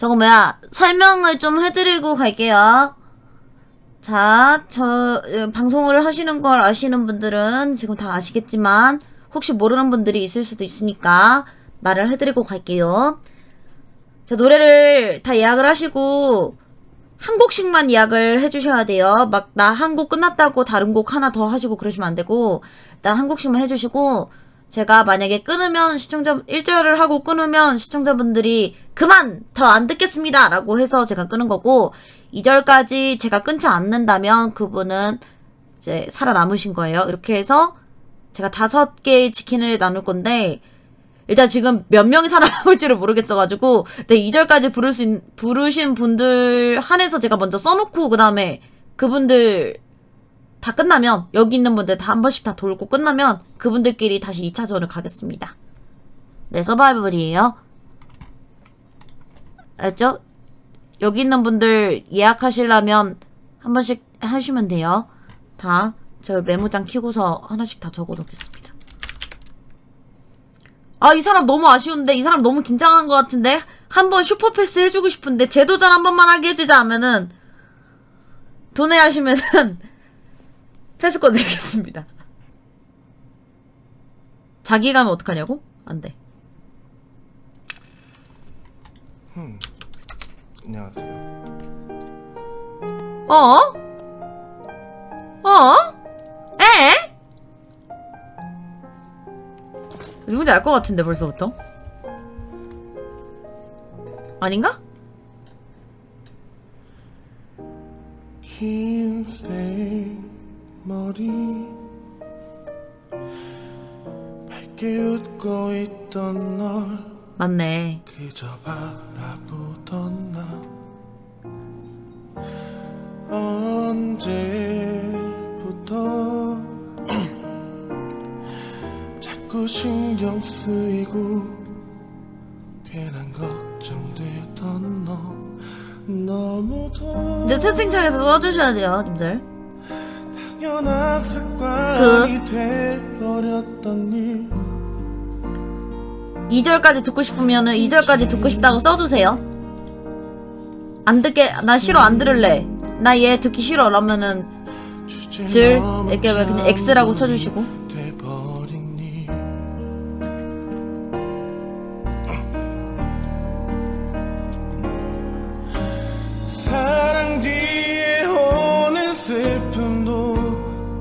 저거 뭐야 설명을 좀 해드리고 갈게요. 자, 저 어, 방송을 하시는 걸 아시는 분들은 지금 다 아시겠지만 혹시 모르는 분들이 있을 수도 있으니까 말을 해드리고 갈게요. 자, 노래를 다 예약을 하시고 한 곡씩만 예약을 해주셔야 돼요. 막 나 한 곡 끝났다고 다른 곡 하나 더 하시고 그러시면 안 되고 일단 한 곡씩만 해주시고 제가 만약에 끊으면 시청자 1절을 하고 끊으면 시청자분들이 그만 더 안 듣겠습니다 라고 해서 제가 끊은 거고 2절까지 제가 끊지 않는다면 그분은 이제 살아남으신 거예요. 이렇게 해서 제가 다섯 개의 치킨을 나눌 건데 일단 지금 몇 명이 살아남을지를 모르겠어가지고 네, 2절까지 부를 수 있, 부르신 분들 한해서 제가 먼저 써놓고 그 다음에 그분들 다 끝나면 여기 있는 분들 다 한 번씩 다 돌고 끝나면 그분들끼리 다시 2차전을 가겠습니다. 네 서바이벌이에요. 알았죠? 여기 있는 분들 예약하시려면 한 번씩 하시면 돼요. 다 저 메모장 키고서 하나씩 다 적어 놓겠습니다. 아, 이 사람 너무 아쉬운데, 이 사람 너무 긴장한 것 같은데, 한 번 슈퍼패스 해주고 싶은데, 재도전 한 번만 하게 해주자 하면은, 돈내하시면은, 패스권 드리겠습니다. 자기 가면 어떡하냐고? 안 돼. 안녕하세요. 어? 어? 에? 누군지 알 것 같은데 벌써부터? 아닌가? 맞네. 언제부터 자꾸 신경 쓰이고 괜한 걱정되던 너 너무도 이제 채팅창에서 써주셔야 돼요, 님들. 당연한 습관이 그. 돼버렸던 일 2절까지 듣고 싶으면은 2절까지 듣고 싶다고 써주세요. 안 듣게, 나 싫어, 안 들을래. 나 얘 듣기 싫어. 라면은, 질, 이렇게 왜 그냥 X라고 쳐주시고.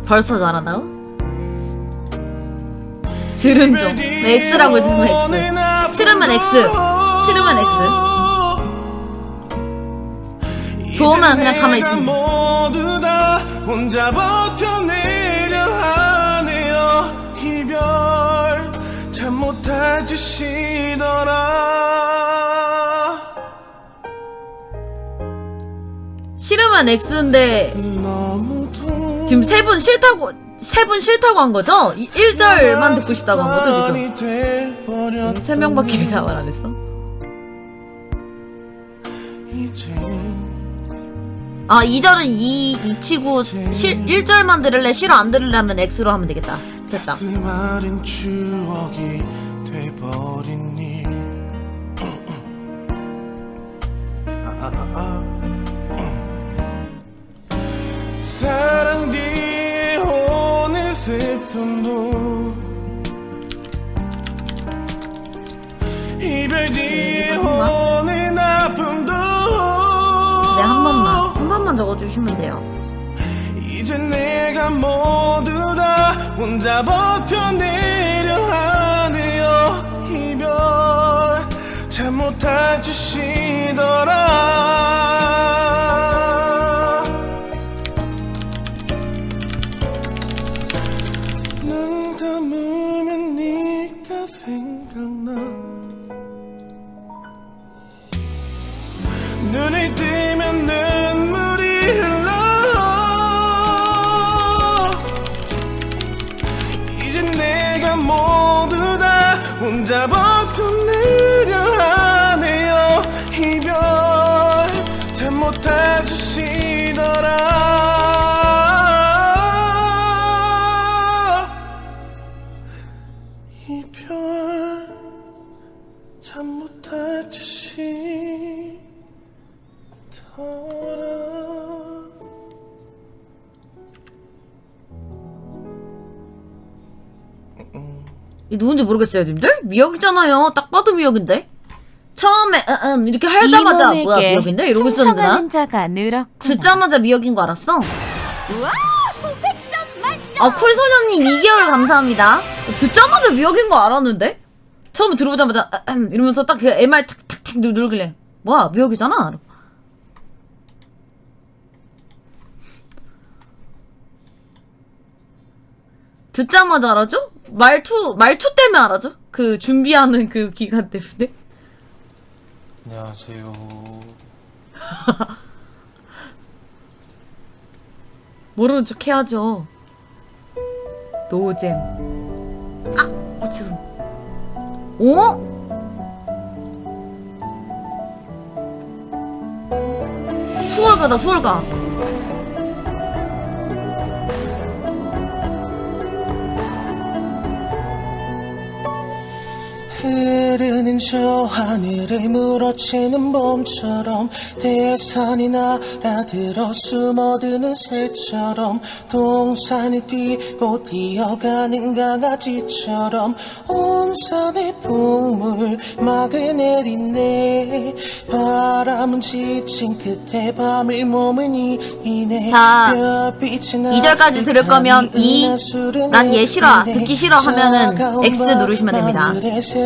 벌써 잘한다고? 들은 좀. 네, X라고 해주시면 X. 싫으면 X. 싫으면 X. 좋으면 그냥 가만히 있으면 싫으면 X인데, 지금 세 분 싫다고, 세 분 싫다고 한 거죠? 1절만 듣고 싶다고 한 거죠, 지금? 세 명밖에 대화를 안 했어? 아, 2절은 2, 2 치고, 실, 1절만 들을래, 싫어 안 들으려면 X로 하면 되겠다. 됐다. 일 아, 아, 아, 아. 사랑 슬픔도 이별 뒤에 오는 아픔도 네, 한 번만. 한 번만 적어주시면 돼요. 이제 내가 모두 다 혼자 버텨내려 하네요 이별 참 못할 짓이더라 이 누군지 모르겠어요, 님들? 미역이잖아요. 딱 봐도 미역인데? 처음에, 음, 음, 이렇게 하자마자, 뭐야, 미역인데? 이러고 있었는데, 자가 늘었구나. 듣자마자 미역인 거 알았어? 와우, 100점 만점. 아, 쿨소녀님 2개월 감사합니다. 듣자마자 미역인 거 알았는데? 처음에 들어보자마자, 아, 음, 이러면서 딱 그 MR 탁탁탁 누- 누르길래, 뭐야, 미역이잖아? 듣자마자 알아죠? 말투, 말투 때문에 알아죠? 그 준비하는 그 기간 때문에. 안녕하세요 모르는 척 해야죠. 노잼. 아! 어, 죄송. 오? 수월가다, 수월가. 흐르는 저 하늘을 물어채는 봄처럼 대산이 날아들어 숨어드는 새처럼 동산을 뛰고 뛰어가는 강아지처럼 온 산에 붕물막을 내린네 바람은 지친 끝에 밤을 머무니네 자, 별빛이 이 절까지 들을 거면 이, 난 얘 싫어. 듣기 싫어 하면은 X 누르시면 됩니다.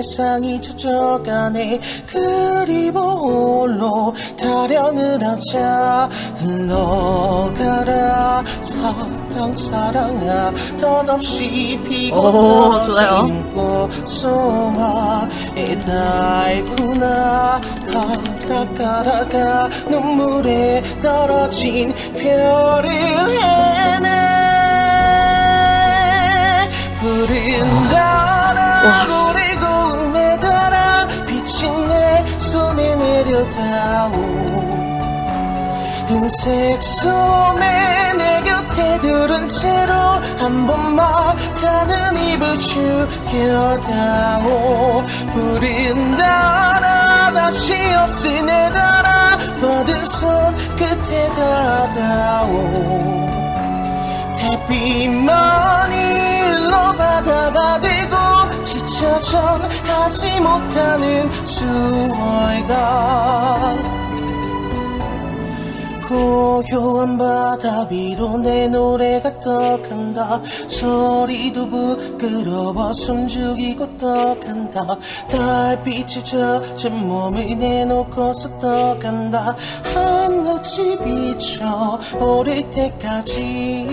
세상이 젖어가네. 그리고 홀로 타령을 하자. 흘러가라. 사랑 사랑아. 덧없이 피고 오, 좋아요. 꽃송아에 달구나. 가라 가라가. 눈물에 떨어진 별을 해내. 그리고 내려다오 흰색 소매 내 곁에 두른 채로 한 번만 타는 입을 죽여다오 푸른 달아 다시 없을 내 달아 뻗은 손 끝에 닿아오. 달빛만 일로 바다가 되고 전하지 못하는 수월가 고요한 바다 위로 내 노래가 떠간다. 소리도 부끄러워 숨죽이고 떠간다. 달빛에 젖은 몸을 내놓고서 떠간다. 하늘이 비춰 오를 때까지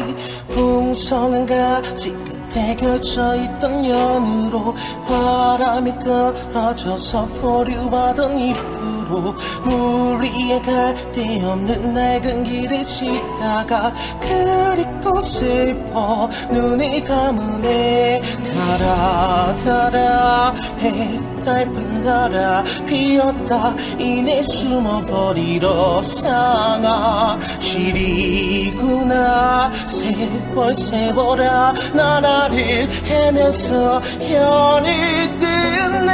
풍성한 가지 끝에 겹쳐있던 연으로 바람이 떨어져서 포류하던 잎으로 물 위에 갈데 없는 낡은 길을 걷다가 그립고 슬퍼 눈을 감으네 달아 달아 해 달픈 달아 피었다. 이내 숨어버리러 상아. 시리구나. 세월 세월아. 나라를 헤면서 현을 뜨네.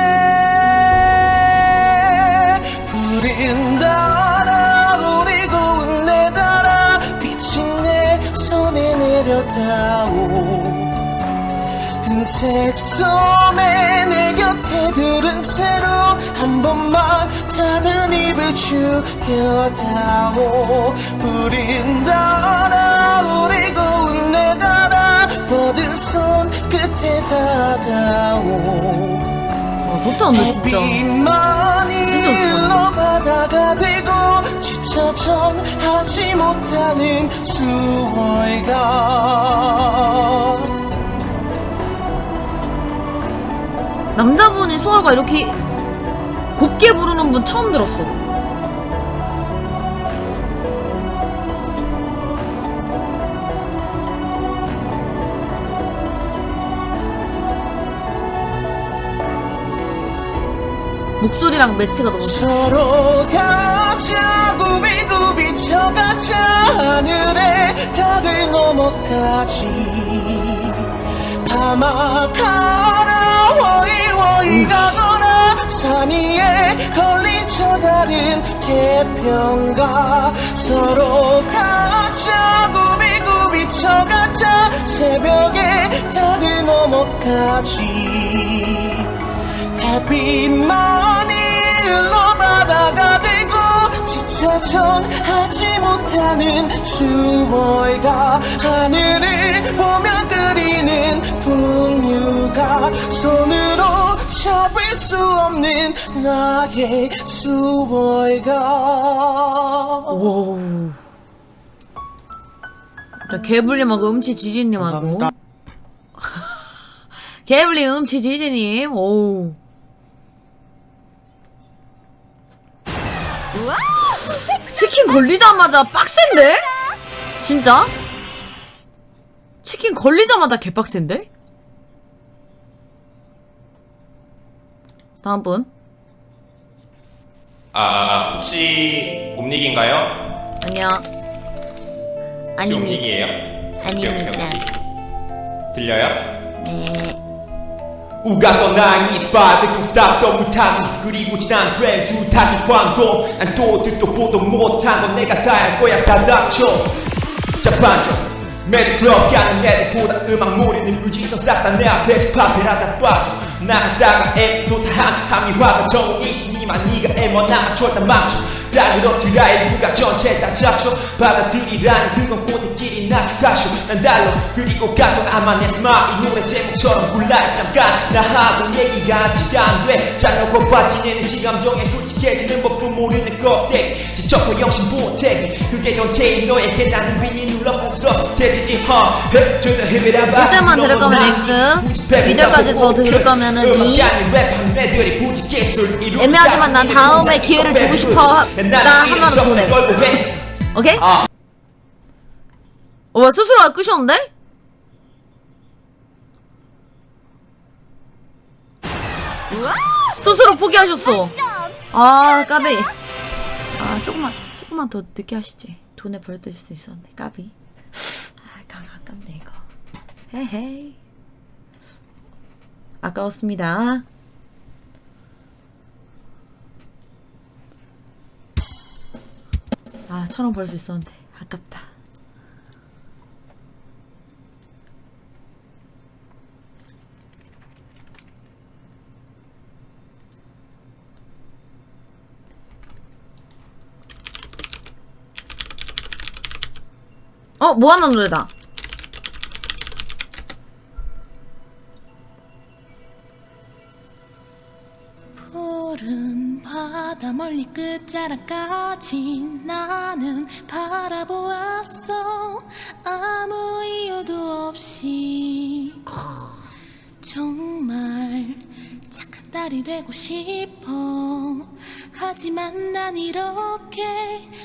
푸른 달아. 우리 고 운 내 달아. 빛이 내 손에 내려다오 흰색 소매 내 곁에 두른 채로 한 번만 타는 입을 죽여다오. 푸른 달아 우리 고운 내 달아 뻗은 손 끝에 닿아오. 아, 좋다, 근데 진짜. 달빛만 일로 바다가 되고 지쳐 전하지 못하는 수월가 남자분이 수월가 이렇게 곱게 부르는 분 처음 들었어. 목소리랑 매치가 너무. 서로 가자 구비구비 쳐가자 하늘의 닭을 넘어가지 가거라 산 위에 걸린 저 다른 태평가. 서로 가 자 구비구비 쳐가자. 새벽에 닭을 넘어가지. 달빛만이 흘러바다가 전하지 못하는 수월가 하늘을 보며 그리는 풍류가 손으로 잡을 수 없는 나의 수월가 오. 자, 개불님하고 음치 지지님하고. 감사합니다. 개불님, 음치 지지님, 오. 우 와! 치킨 걸리자마자 빡센데? 진짜? 치킨 걸리자마자 개빡센데? 다음 분. 아, 혹시 옴닉인가요? 안녕. 혹시 아닙니다. 옴닉이에요? 아닙니다. 오케이, 오케이. 들려요? 네. 우가 떠난 이 스팟 백동스탑도 못하니 그리고 지난 트렌드 타기 광고. 난또 듣도 보도 못한 건 내가 다 할 거야. 다 닥쳐. 자판점 매주 들어가는 애들보다 음악 모르는 뮤지션 싹다 내 앞에 집합해라 다 빠져. 나갔다가 앱도 다 함의화가 정이시니만 네가 애원하면 절대 망쳐 다 그렇지 라이브가 전체 다 잡쳐 받아들이라는 그건 꼬들끼리 나트가쇼 난 달러 그리고 가정 아마 내 스마일 노래 제목처럼 굴라 잠깐. 나 하고 얘기가 아직 안돼. 잘놓고 빠지는 지 감정에 솔직해지는 법도 모르는 껍데기 지 적고 영신보태기 그게 전체인 너에게 나는 윈이 눌러서서 대지지 허 흡투도 흡이라 일절만 들을 거면 X, 이절까지 더 들을 거면은 E. 애매하지만 난 다음에 기회를 주고 싶어. 나 하나는 보내. 오케이? 아. 어, 와, 스스로 끄셨는데? 스스로 포기하셨어. 점! 아, 까비. 아, 조금만, 조금만 더 늦게 하시지. 돈을 벌수 있었는데, 까비. 아, 가, 아깝네, 이거. 헤헤이. 아까웠습니다. 아, 천원 벌 수 있었는데, 아깝다. 어, 뭐 하는 노래다. 푸른 바다 멀리 끝자락까지 나는 바라보았어. 아무 이유도 없이. 정말 착한 딸이 되고 싶어 하지만 난 이렇게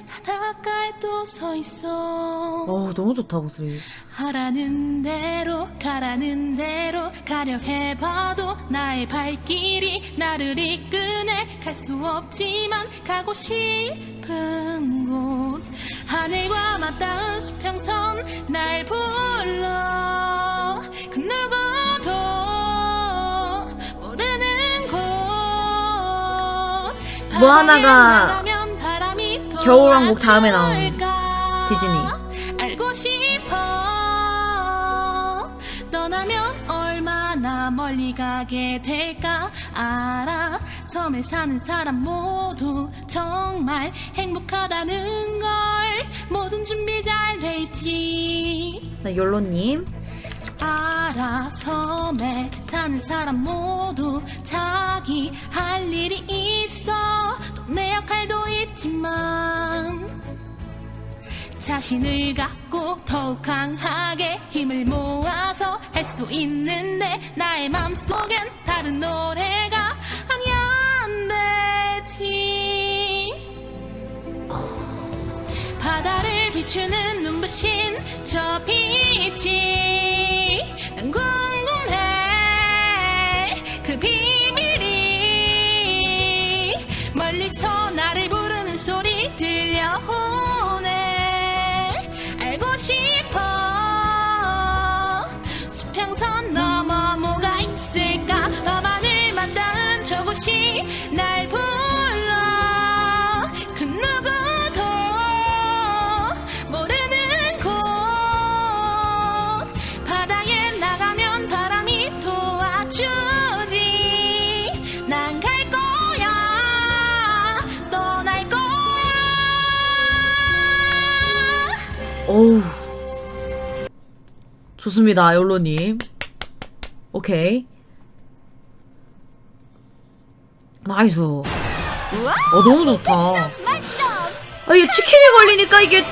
바닷가에 또 서 있어. 어, 너무 좋다, 목소리. 하라는 대로 가라는 대로 가려 해봐도 나의 발길이 나를 이끄네. 갈 수 없지만 가고 싶은 곳. 하늘과 맞닿은 수평선 날 불러 뭐 하나가 겨울왕국 다음에 나올까? 디즈니. 알고 싶어 떠나면 얼마나 멀리 가게 될까 알아 섬에 사는 사람 모두 정말 행복하다는 걸 모든 준비 잘 돼 있지 나 욜로님. 알아 섬에 사는 사람 모두 자기 할 일이 있어. 또내 역할도 있지만 자신을 갖고 더욱 강하게 힘을 모아서 할 수 있는데 나의 맘속엔 다른 노래가 아니 안 되지. 바다를 비추는 눈부신 저 빛이 난 좋습니다, 욜로님. 오케이. 나이스. 어, 너무 좋다. 아, 이게 치킨에 걸리니까 이게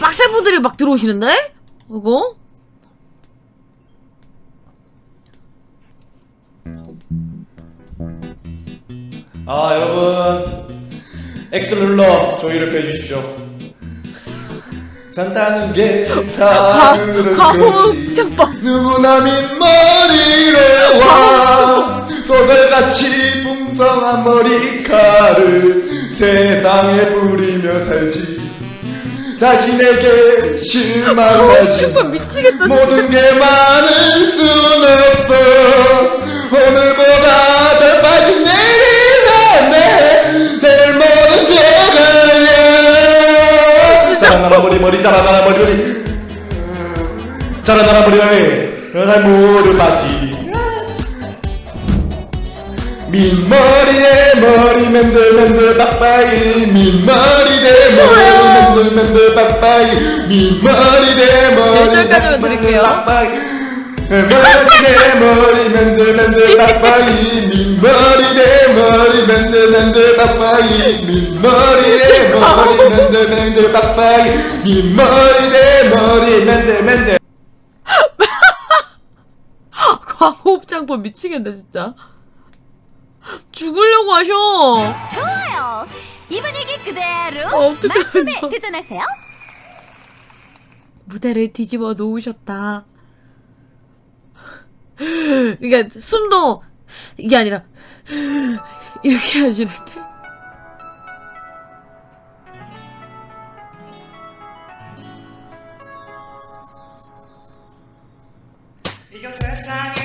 빡센 분들이 막 들어오시는데? 이거? 아 여러분 엑셀 눌러 조이를 빼주십시오 산다는 게다 그런 가호 거지 장법. 누구나 민머리로 와 소설같이 풍성한 머리카락을 세상에 뿌리며 살지 자신에게 실망하지 정말 미치겠다. 모든 게 많을 순 없어 오늘보다 자라나라 머리 머리 자라나라 머리 머리. 자라나라 머리 머리. 너날 모를 맞지. 민 머리에 머리 맨들 맨들 빠빠이. 민 머리 대 머리 맨들 맨들 빠빠이. 민 머리 대 머리 열절까지만 드릴게요. 빠빠이 머리 대 머리 맨들맨들 빠빠이 민머리 대 머리 맨들맨들 빠빠이 민머리 대 머리 맨들맨들 빠빠이 민머리 대 머리 맨들맨들 과호흡장법 미치겠네, 진짜. 죽으려고 하셔. 좋아요. 이 분위기 그대로 어, 어떡해, 만점에 이거. 도전하세요. 무대를 뒤집어 놓으셨다. 그러니까 숨도 이게 아니라 이렇게 하시는데. 이건 세상에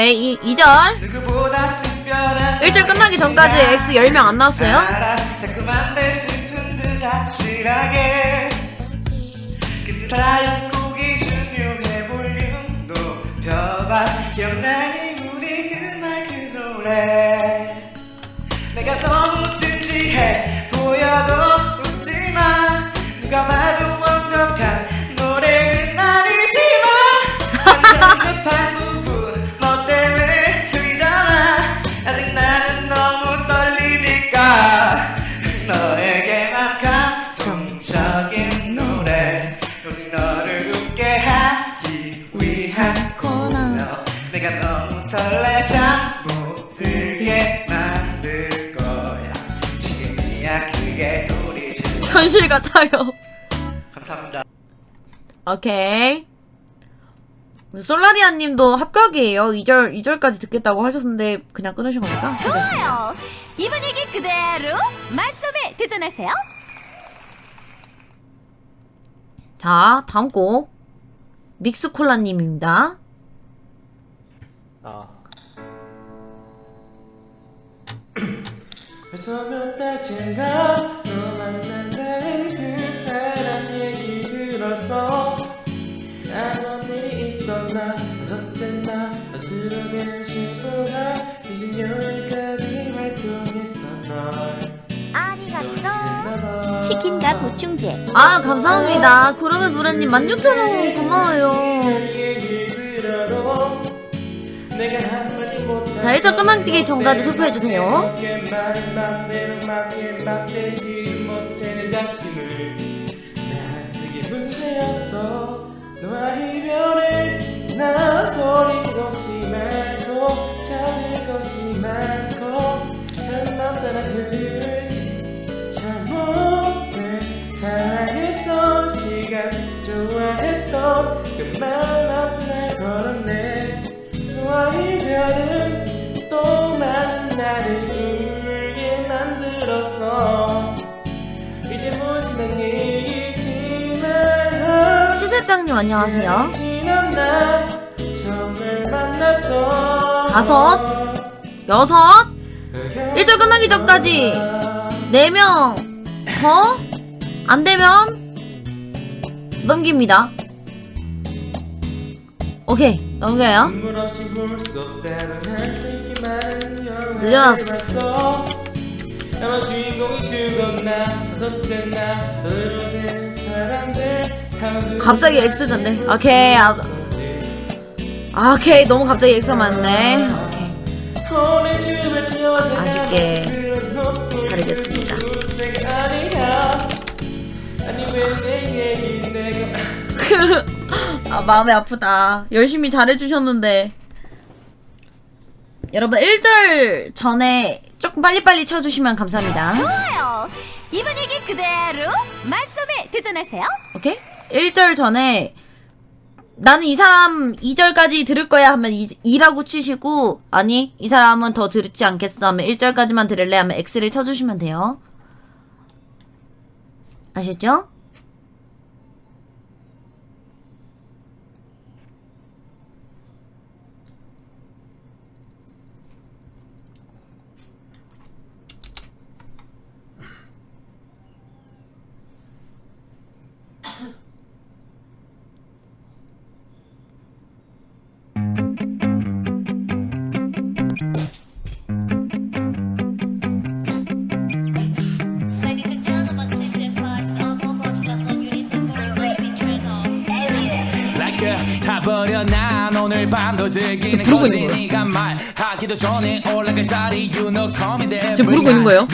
오케이. 이, 2절. 누구보다 특별한 1절 끝나기 전까지 X 10명 안 나왔어요. 그 내가 너무 진지해 보여도 같아요. 감사합니다 오케이. 솔라리아 님도 합격이에요. 2절, 2절까지 듣겠다고 하셨는데 그냥 끊으신 겁니까? 좋아요. 이 분위기 그대로 만점에 도전하세요. 자, 다음 곡. 믹스콜라 님입니다. 아. 몇 달째인가 너 얘기 들었어 아무 일이 있었나 어쨌나 어떻게 싶어가 20년까지 활동했어 널 아리가또. 치킨과 보충제. 아, 감사합니다. 그러면 노래님 16,000원 고마워요. 자, 자, 일정 끝나기 전까지 투표해주세요. 너와 이별해 나 버린 것이 많고 찾을 것이 많고 한맘 따라 그지 시세장님 안녕하세요. 다섯. 여섯. 일정 끝나기 전까지 네 명 더? 안 되면 넘깁니다. 오케이, 넘겨요. 늦었어. 아마 주인공이 죽었나 어쨌나 흐르는 사람들 하루 갑자기 X 던데. 오케이, 아, 아, 오케이, 너무 갑자기 X 맞네. 아쉽게 왜내 얘기 내가 아, 마음이 아프다. 열심히 잘해주셨는데. 여러분, 1절 전에 조금 빨리빨리 쳐주시면 감사합니다. 좋아요. 이번 얘기 그대로 만점에 도전하세요. 오케이? 1절 전에 나는 이 사람 2절까지 들을 거야 하면 2, 라고 치시고 아니 이 사람은 더 듣지 않겠어 하면 1절까지만 들을래 하면 X를 쳐주시면 돼요. 아셨죠? You 지금 부르고 있는 거예요?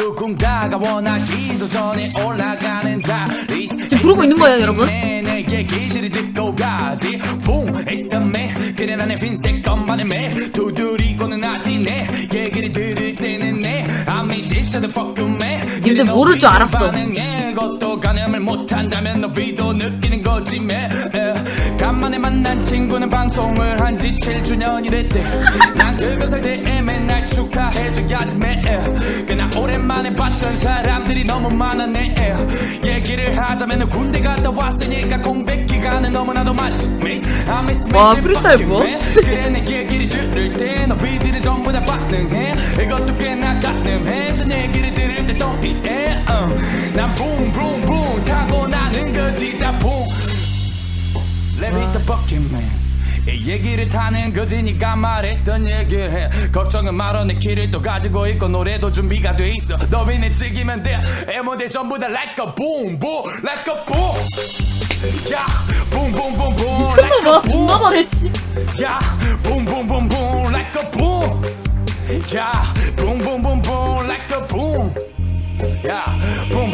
원하기도 전에 올라가는 자리. 지금 부르고 있는 거예요, 여러분? 얘기를 들을 때는 내. I'm in this other fucking man 님들 모를 줄 알았어. 것도 가늠을 못한다면 너비도 느끼는 거지 매. 간만에 만난 친구는 방송을 한 지 7주년이 됐대. 난 그것을 대해 맨날 축하해줘야지 매. 그나 오랜만에 봤던 사람들이 너무 많아 내 얘기를 하자면 군대 갔다 왔으니까 공백 기간은 너무나도 많지 와, 프리스타일 뭐? 그래 내 얘기를 들을 때 너희들은 전부 다 반응해. 이것도 꽤나 가늠해. 또 얘기를 들을 때동 의해 uh. 난 붕붕붕 타고 나는 거지 다 붕. Let me the fucking man 이 얘기를 타는 거지 니가 말했던 얘기를 해 걱정은 말어 내 키를 또 가지고 있고 노래도 준비가 돼 있어 너희는 즐기면 돼 에모들 전부 다 like a boom boom like a boom 야 boom boom boom boom like a boom 잘해, 씨. 야, boom boom boom boom like a boom. 야, boom boom boom boom like a boom. 야, boom.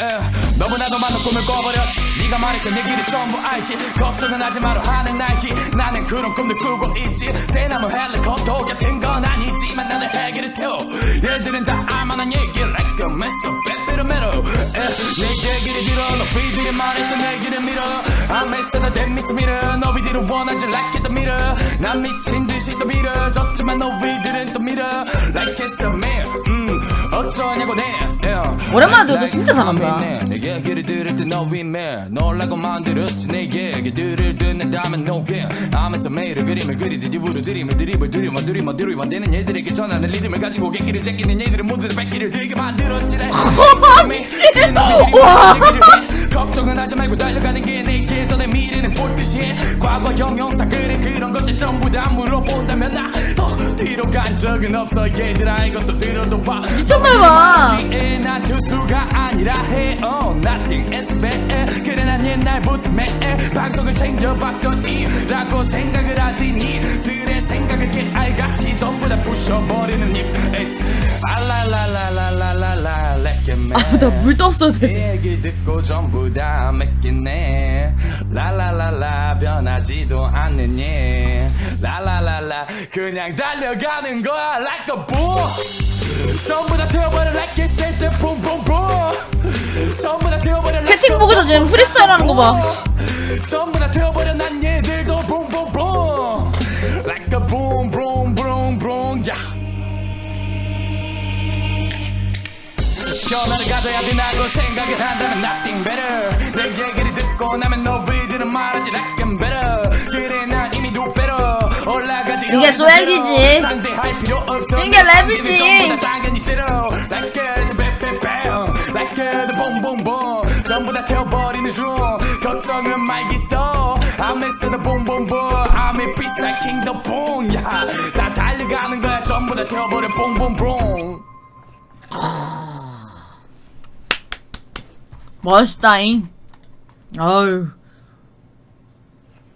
에, 너무나도 많은 꿈을 꿔버렸지. 네가 말했던 얘기를 전부 알지. 걱정은 하지 마라 하는 날기. 나는 그런 꿈들 꾸고 있지. 대나무 헬리콥터 같은 건 아니지만 나는 헬기를 태워. 얘들은 다 알만한 얘기 like a mess of better metal. 내 얘기를 들어 너희들이 말했던 얘기를 밀어. I'm messed up, that miss mirror. 너희들은 원하지 like it the mirror. 난 미친 듯이 또 밀어졌지만 너희들은 또 밀어. Like it's a man. 음, 어쩌냐고 내. 오랜만에 들어도 진짜 잘한다. 내 얘기를 들을 때 너희 매 놀라고 만들었지 내 얘기들을 듣는다면 no game 하면서 매일을 그림을 그리듯 입으로 드림을 드립을 들이며 들이며 들이며 되는 얘들에게 전하는 리듬을 가지고 객기를 제끼는 얘들은 모두 다 뺏기를 들게 만들었지. 내 그래 너 걱정은 하지 말고 달려가는 게내 예전의 미래는 보듯이 해. 과거 형용사 그래 그런 것들 전부 다 물어본다면 나 어, 뒤로 간 적은 없어. 얘들아 이것도 들어도 봐. 미쳤나봐. 에, 난 투수가 아니라 해. oh, nothing is bad 그래 난 옛날부터 매일 방송을 챙겨봤더니 라고 생각을 하지 니들의 생각을 깨알같이 전부 다 부셔버리는 입 에이스. 렉게맨 아 나 물 떴어 네. 얘기 듣고 전부 다 맺겠네. 랄랄랄라 변하지도 않는 얘. 랄랄랄라 그냥 달려가는 거야 like a boom 전부 다 태워버려 like a set the boom boom boom. 전부 다 태워버려 like 채팅 a 보고서 지금 프리스타일 하는 거 봐. boom. 전부 다 태워버려 변화를 가져야 된다고 생각을 한다면 nothing better 내 얘기를 듣고 나면 너희들은 말하지 like I'm better 그래 난 이미 do better 올라가지 이게 소액이지. 상대할 필요 없어 이게 랩이지. 당연히 싫어 like a bam like a boom boom boom 전부 다 태워버리는 중 걱정은 말겠어 I'm missing the boom boom boom I'm a freestyle king the boom yeah. 다 달려가는 거야 전부 다 태워버려 boom boom boom 멋있다잉. 아유.